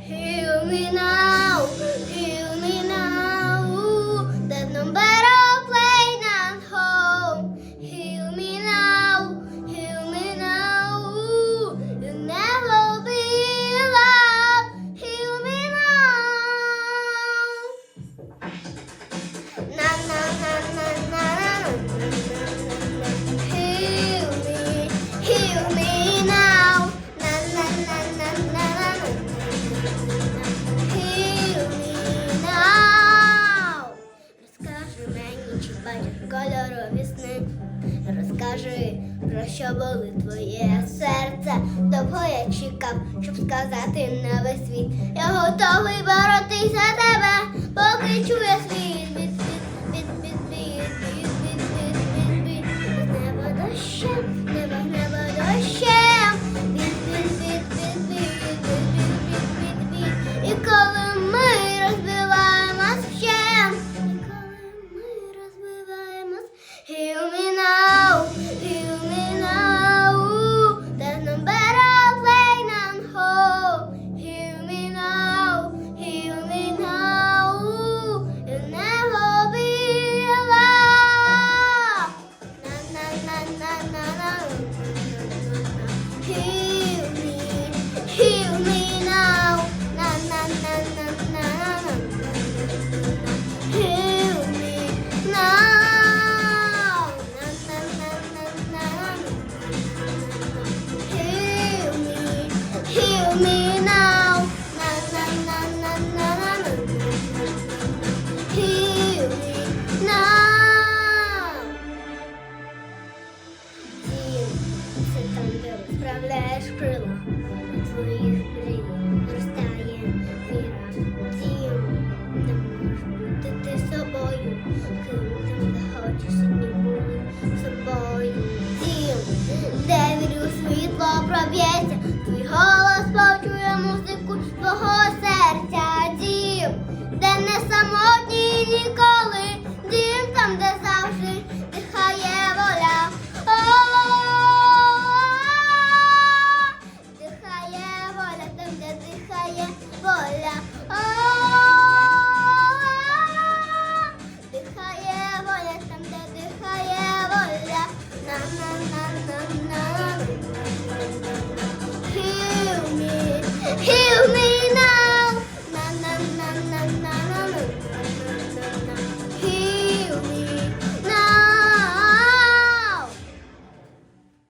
Heal me now. кольорові сни. Розкажи, про що були твоє серце. Довго я чекав, щоб сказати на весь світ. Я готовий боротися тебе. me now. Na na na na na na na. na, na. розправляєш крила на твоїх мрій зростає віра. Дім, не можеш бути ти собою, ким ти захочеш і бути собою. Дім, де вірю світло проб'ється.